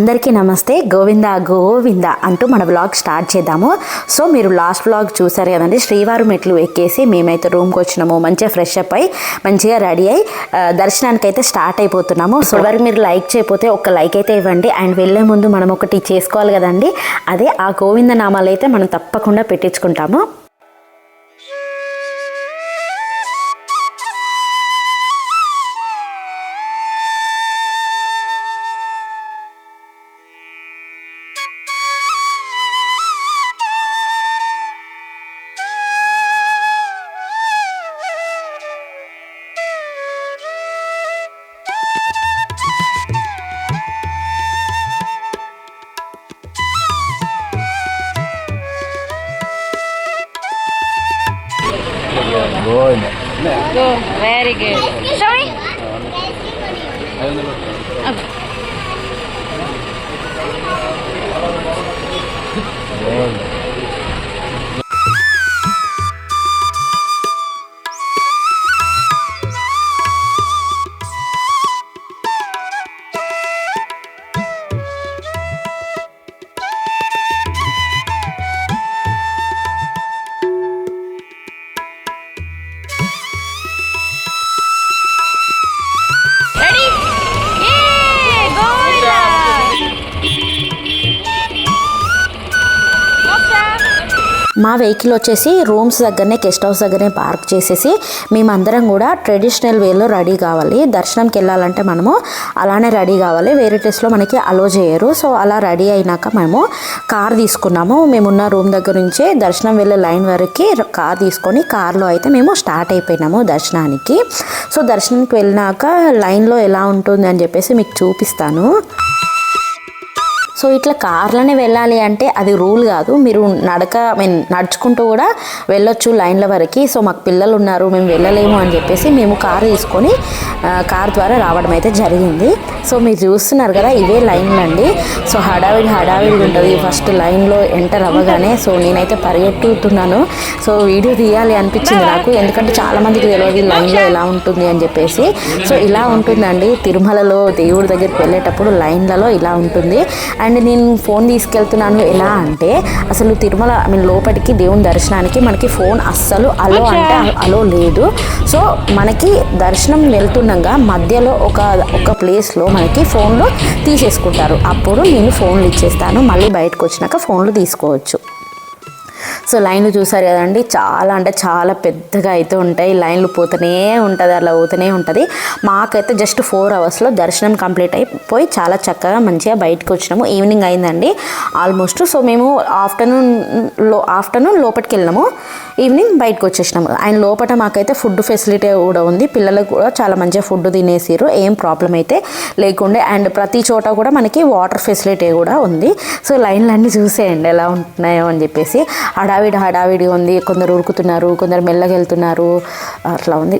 అందరికీ నమస్తే. గోవింద గోవింద అంటూ మన బ్లాగ్ స్టార్ట్ చేద్దాము. సో మీరు లాస్ట్ బ్లాగ్ చూసారు కదండి శ్రీవారు మెట్లు ఎక్కేసి మేమైతే రూమ్కి వచ్చినాము. మంచిగా ఫ్రెష్ అప్ అయి మంచిగా రెడీ అయి దర్శనానికి అయితే స్టార్ట్ అయిపోతున్నాము. సో వరకు మీరు లైక్ చేయకపోతే ఒక లైక్ అయితే ఇవ్వండి. అండ్ వెళ్ళే ముందు మనం ఒకటి చేసుకోవాలి కదండి. అదే ఆ గోవింద నామాలు అయితే మనం తప్పకుండా పెట్టించుకుంటాము. Good. Good, very good. Sorry? Good. మా వెహికల్ వచ్చేసి రూమ్స్ దగ్గరనే గెస్ట్ హౌస్ దగ్గరనే పార్క్ చేసేసి మేమందరం కూడా ట్రెడిషనల్ వేలో రెడీ కావాలి. దర్శనంకి వెళ్ళాలంటే మనము అలానే రెడీ కావాలి. వేరే టెస్ట్లో మనకి అలో చేయరు. సో అలా రెడీ అయినాక మేము కార్ తీసుకున్నాము. మేమున్న రూమ్ దగ్గర నుంచే దర్శనం వెళ్ళే లైన్ వరకు కార్ తీసుకొని కార్లో అయితే మేము స్టార్ట్ అయిపోయినాము దర్శనానికి. సో దర్శనానికి వెళ్ళినాక లైన్లో ఎలా ఉంటుంది అని చెప్పేసి మీకు చూపిస్తాను. సో ఇట్లా కార్లోనే వెళ్ళాలి అంటే అది రూల్ కాదు. మీరు నడక మేము మీన్ నడుచుకుంటూ కూడా వెళ్ళొచ్చు లైన్ల వరకు. సో మాకు పిల్లలు ఉన్నారు మేము వెళ్ళలేము అని చెప్పేసి మేము కారు తీసుకొని కార్ ద్వారా రావడం అయితే జరిగింది. సో మీరు చూస్తున్నారు కదా ఇవే లైన్లు అండి. సో హడావిడి హడావిడి ఉంటుంది. ఫస్ట్ లైన్లో ఎంటర్ అవ్వగానే సో నేనైతే పరిగెట్టుతున్నాను సో వీడియో తీయాలి అనిపించింది నాకు. ఎందుకంటే చాలామందికి తెలియదు లైన్లో ఎలా ఉంటుంది అని చెప్పేసి. సో ఇలా ఉంటుందండి. తిరుమలలో దేవుడి దగ్గరికి వెళ్ళేటప్పుడు లైన్లలో ఇలా ఉంటుంది. అండ్ నేను ఫోన్ తీసుకెళ్తున్నాను ఎలా అంటే అసలు తిరుమల ఐ మీన్ లోపలికి దేవుని దర్శనానికి మనకి ఫోన్ అస్సలు అలో అంటే అలో లేదు. సో మనకి దర్శనం వెళ్తుండగా మధ్యలో ఒక ఒక ప్లేస్లో మనకి ఫోన్లు తీసేసుకుంటారు. అప్పుడు నేను ఫోన్లు ఇచ్చేస్తాను. మళ్ళీ బయటకు వచ్చినాక ఫోన్లు తీసుకోవచ్చు. సో లైన్లు చూసారు కదండి చాలా అంటే చాలా పెద్దగా అయితే ఉంటాయి. లైన్లు పోతూనే ఉంటుంది అలా పోతూనే ఉంటుంది. మాకైతే జస్ట్ ఫోర్ అవర్స్లో దర్శనం కంప్లీట్ అయిపోయి చాలా చక్కగా మంచిగా బయటకు వచ్చినాము. ఈవినింగ్ అయిందండి ఆల్మోస్ట్ సో మేము ఆఫ్టర్నూన్లో ఆఫ్టర్నూన్ లోపలికి వెళ్ళినాము. ఈవినింగ్ బయటకు వచ్చేసినాము. ఆయన లోపల మాకైతే ఫుడ్ ఫెసిలిటీ కూడా ఉంది. పిల్లలకు కూడా చాలా మంచిగా ఫుడ్ తినేసారు ఏం ప్రాబ్లం అయితే లేకుండే. అండ్ ప్రతి చోట కూడా మనకి వాటర్ ఫెసిలిటీ కూడా ఉంది. సో లైన్లు అన్నీ చూసేయండి ఎలా ఉంటున్నాయో అని చెప్పేసి. హడావిడి హడావిడి ఉంది. కొందరు ఉరుకుతున్నారు కొందరు మెల్లగా వెళ్తున్నారు. అట్లా ఉంది.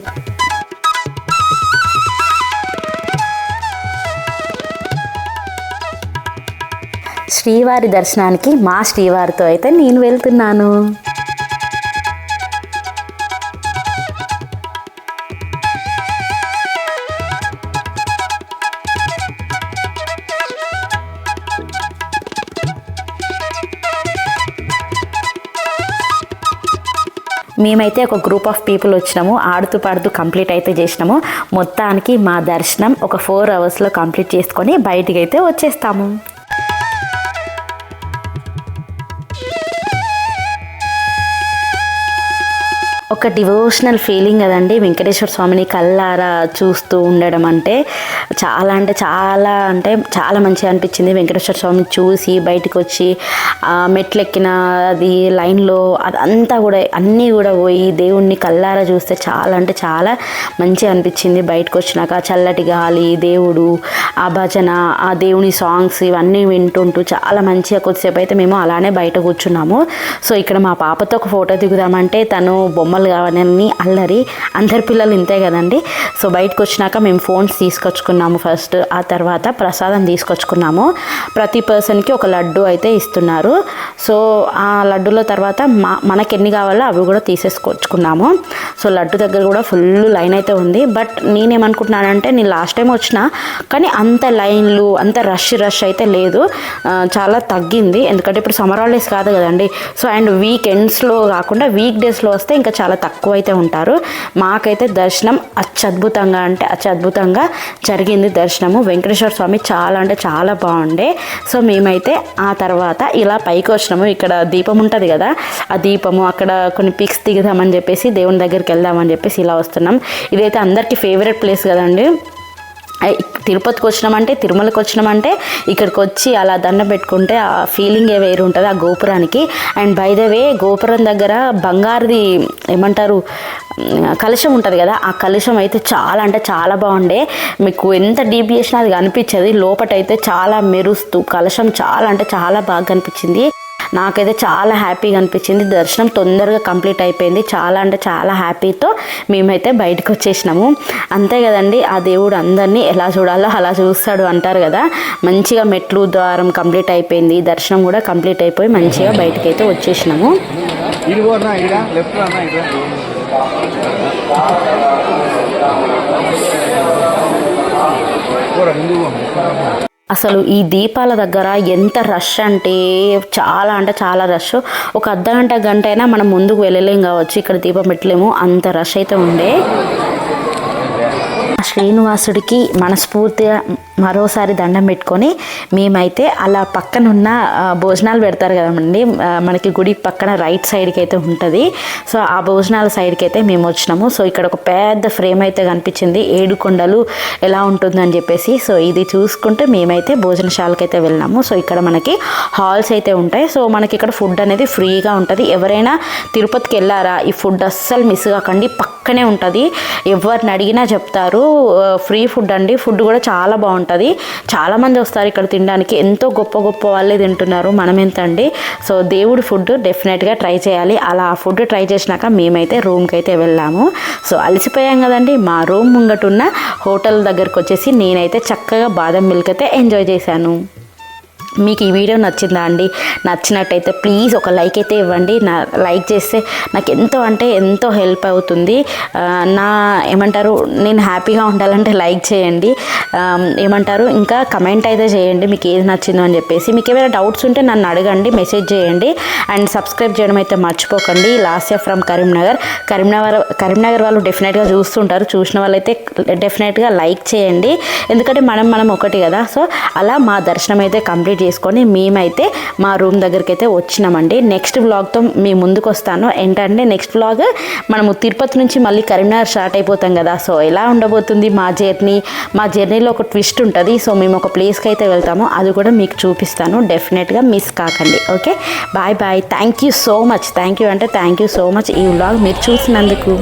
శ్రీవారి దర్శనానికి మా శ్రీవారితో అయితే నేను వెళ్తున్నాను. మేమైతే ఒక గ్రూప్ ఆఫ్ పీపుల్ వచ్చినాము ఆడుతూ పాడుతూ కంప్లీట్ అయితే చేసినాము. మొత్తానికి మా దర్శనం ఒక ఫోర్ అవర్స్లో కంప్లీట్ చేసుకొని బయటికి అయితే వచ్చేస్తాము. ఒక డివోషనల్ ఫీలింగ్ కదండి వెంకటేశ్వర స్వామిని కళ్ళారా చూస్తూ ఉండడం అంటే చాలా అంటే చాలా అంటే చాలా మంచిగా అనిపించింది. వెంకటేశ్వర స్వామిని చూసి బయటకు వచ్చి మెట్లెక్కిన అది లైన్లో అదంతా కూడా అన్నీ కూడా పోయి దేవుణ్ణి కళ్ళారా చూస్తే చాలా అంటే చాలా మంచిగా అనిపించింది. బయటకు వచ్చినాక చల్లటి గాలి దేవుడు ఆ భజన ఆ దేవుని సాంగ్స్ ఇవన్నీ వింటుంటూ చాలా మంచిగా కొద్దిసేపు అయితే మేము అలానే బయట కూర్చున్నాము. సో ఇక్కడ మా పాపతో ఒక ఫోటో దిగుదామంటే తను బొమ్మ బొమ్మలు కావాలని అల్లరి. అందరి పిల్లలు ఇంతే కదండి. సో బయటకు వచ్చినాక మేము ఫోన్స్ తీసుకొచ్చుకున్నాము ఫస్ట్. ఆ తర్వాత ప్రసాదం తీసుకొచ్చుకున్నాము. ప్రతి పర్సన్కి ఒక లడ్డు అయితే ఇస్తున్నారు. సో ఆ లడ్డుల తర్వాత మా మనకి ఎన్ని కావాలో అవి కూడా తీసేసుకొచ్చుకున్నాము. సో లడ్డు దగ్గర కూడా ఫుల్ లైన్ అయితే ఉంది. బట్ నేనేమనుకుంటున్నానంటే నేను లాస్ట్ టైం వచ్చిన కానీ అంత లైన్లు అంత రష్ రష్ అయితే లేదు. చాలా తగ్గింది. ఎందుకంటే ఇప్పుడు సమ్మర్ హాలిడేస్ కాదు కదండి. సో అండ్ వీకెండ్స్లో కాకుండా వీక్ డేస్లో వస్తే ఇంకా చాలా తక్కువ అయితే ఉంటారు. మాకైతే దర్శనం అత్యద్భుతంగా అంటే అత్యద్భుతంగా జరిగింది దర్శనము. వెంకటేశ్వర స్వామి చాలా అంటే చాలా బాగుండే. సో మేమైతే ఆ తర్వాత ఇలా పైకి వచ్చినాము. ఇక్కడ దీపం ఉంటుంది కదా ఆ దీపము అక్కడ కొన్ని పిక్స్ దిగుదామని చెప్పేసి దేవుని దగ్గరికి వెళ్దామని చెప్పేసి ఇలా వస్తున్నాం. ఇదైతే అందరికీ ఫేవరెట్ ప్లేస్ కదండి. ఐ- తిరుపతికి వచ్చినామంటే తిరుమలకి వచ్చినామంటే ఇక్కడికి వచ్చి అలా దండం పెట్టుకుంటే ఆ ఫీలింగే వేరు ఉంటుంది ఆ గోపురానికి. అండ్ బై ద వే గోపురం దగ్గర బంగారుది ఏమంటారు కలుషం ఉంటుంది కదా ఆ కలుషం అయితే చాలా అంటే చాలా బాగుండే. మీకు ఎంత డీప్ చేసినా అది కనిపించదు. లోపటైతే చాలా మెరుస్తూ కలుషం చాలా అంటే చాలా బాగా కనిపించింది. నాకైతే చాలా హ్యాపీగా అనిపించింది. దర్శనం తొందరగా కంప్లీట్ అయిపోయింది. చాలా అంటే చాలా హ్యాపీతో మేమైతే బయటకు వచ్చేసినాము. అంతే కదండి ఆ దేవుడు అందరినీ ఎలా చూడాలో అలా చూస్తాడు అంటారు కదా. మంచిగా మెట్లు ద్వారం కంప్లీట్ అయిపోయింది. దర్శనం కూడా కంప్లీట్ అయిపోయి మంచిగా బయటకైతే వచ్చేసినాము. ముందు అసలు ఈ దీపాల దగ్గర ఎంత రష్ అంటే చాలా అంటే చాలా రష్ ఒక అర్ధ గంట గంట అయినా మనం ముందుకు వెళ్ళలేం కావచ్చు. ఇక్కడ దీపం పెట్టలేము. అంత రష్ అయితే ఉండే. ఆ శ్రీనివాసుడికి మనస్ఫూర్తిగా మరోసారి దండం పెట్టుకొని మేమైతే అలా పక్కన ఉన్న భోజనాలు పెడతారు కదండి. మనకి గుడి పక్కన రైట్ సైడ్కి అయితే ఉంటుంది. సో ఆ భోజనాల సైడ్కి అయితే మేము వచ్చినాము. సో ఇక్కడ ఒక పెద్ద ఫ్రేమ్ అయితే కనిపించింది. ఏడు కొండలు ఎలా ఉంటుందని చెప్పేసి. సో ఇది చూసుకుంటే మేమైతే భోజనశాలకి అయితే వెళ్ళినాము. సో ఇక్కడ మనకి హాల్స్ అయితే ఉంటాయి. సో మనకి ఇక్కడ ఫుడ్ అనేది ఫ్రీగా ఉంటుంది. ఎవరైనా తిరుపతికి వెళ్ళారా ఈ ఫుడ్ అస్సలు మిస్ కాకండి. పక్కనే ఉంటుంది. ఎవరిని అడిగినా చెప్తారు. ఫ్రీ ఫుడ్ అండి. ఫుడ్ కూడా చాలా బాగుంటుంది. చాలామంది వస్తారు ఇక్కడ తినడానికి. ఎంతో గొప్ప గొప్ప వాళ్ళే తింటున్నారు. మనం ఎంతండి? సో దేవుడి ఫుడ్ డెఫినెట్గా ట్రై చేయాలి. అలా ఆ ఫుడ్ ట్రై చేసినాక మేమైతే రూమ్కి అయితే వెళ్ళాము. సో అలసిపోయాం కదండి. మా రూమ్ ముంగటున్న హోటల్ దగ్గరకు వచ్చేసి నేనైతే చక్కగా బాదం మిల్క్ అయితే ఎంజాయ్ చేశాను. మీకు ఈ వీడియో నచ్చిందా అండి? నచ్చినట్టయితే ప్లీజ్ ఒక లైక్ అయితే ఇవ్వండి. నా లైక్ చేస్తే నాకు ఎంతో అంటే ఎంతో హెల్ప్ అవుతుంది. నా ఏమంటారు నేను హ్యాపీగా ఉండాలంటే లైక్ చేయండి. ఏమంటారు ఇంకా కమెంట్ అయితే చేయండి మీకు ఏది నచ్చిందో అని చెప్పేసి. మీకు ఏమైనా డౌట్స్ ఉంటే నన్ను అడగండి మెసేజ్ చేయండి. అండ్ సబ్స్క్రైబ్ చేయడం అయితే మర్చిపోకండి. Last year from Karimnagar. Karimnagar Karimnagar వాళ్ళు డెఫినెట్గా చూస్తుంటారు. చూసిన వాళ్ళైతే డెఫినెట్గా లైక్ చేయండి. ఎందుకంటే మనం మనం ఒకటి కదా. సో అలా మా దర్శనం అయితే కంప్లీట్ చేసుకొని మేమైతే మా రూమ్ దగ్గరికి అయితే వచ్చినామండి. నెక్స్ట్ వ్లాగ్తో మీ ముందుకు వస్తాను ఏంటంటే నెక్స్ట్ వ్లాగ్ మనము తిరుపతి నుంచి మళ్ళీ కరీంనగర్ స్టార్ట్ అయిపోతాం కదా. సో ఎలా ఉండబోతుంది మా జర్నీ మా జర్నీలో ఒక ట్విస్ట్ ఉంటుంది. సో మేము ఒక ప్లేస్కి అయితే వెళ్తాము. అది కూడా మీకు చూపిస్తాను. డెఫినెట్గా మిస్ కాకండి. Okay bye bye thank you so much thank you అంటే థ్యాంక్ యూ సో మచ్ ఈ వ్లాగ్ మీరు చూసినందుకు.